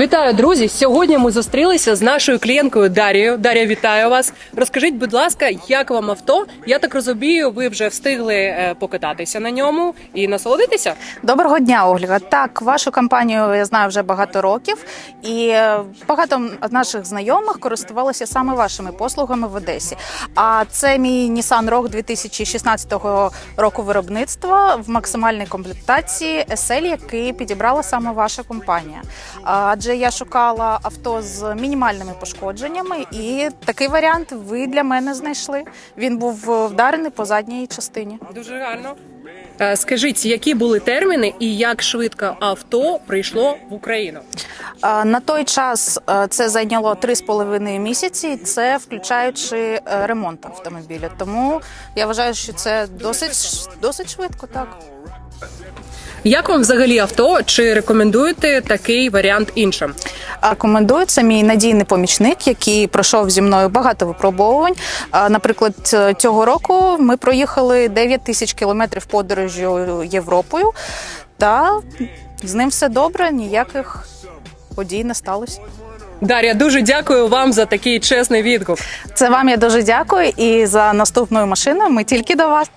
Вітаю, друзі! Сьогодні ми зустрілися з нашою клієнткою Дарією. Дар'я, вітаю вас. Розкажіть, будь ласка, як вам авто? Я так розумію, ви вже встигли е, покататися на ньому і насолодитися. Доброго дня, Ольга. Так, вашу компанію я знаю вже багато років, і е, багато наших знайомих користувалися саме вашими послугами в Одесі. А це мій Nissan Rogue 2016 року виробництва в максимальній комплектації SL, який підібрала саме ваша компанія. А, Адже я шукала авто з мінімальними пошкодженнями, і такий варіант ви для мене знайшли. Він був вдарений по задній частині. Дуже гарно. Е, Скажіть, які були терміни і як швидко авто прийшло в Україну? Е, На той час е, це зайняло 3,5 місяці, це включаючи ремонт автомобіля. Тому я вважаю, що це досить досить швидко. Так Як вам взагалі авто? Чи рекомендуєте такий варіант іншим? Рекомендую це мій надійний помічник, який пройшов зі мною багато випробовувань. Наприклад, цього року ми проїхали 9 тисяч кілометрів подорожю Європою, та з ним все добре, ніяких подій не сталося. Дар'я, дуже дякую вам за такий чесний відгук. Це вам я дуже дякую. І за наступною машиною ми тільки до вас.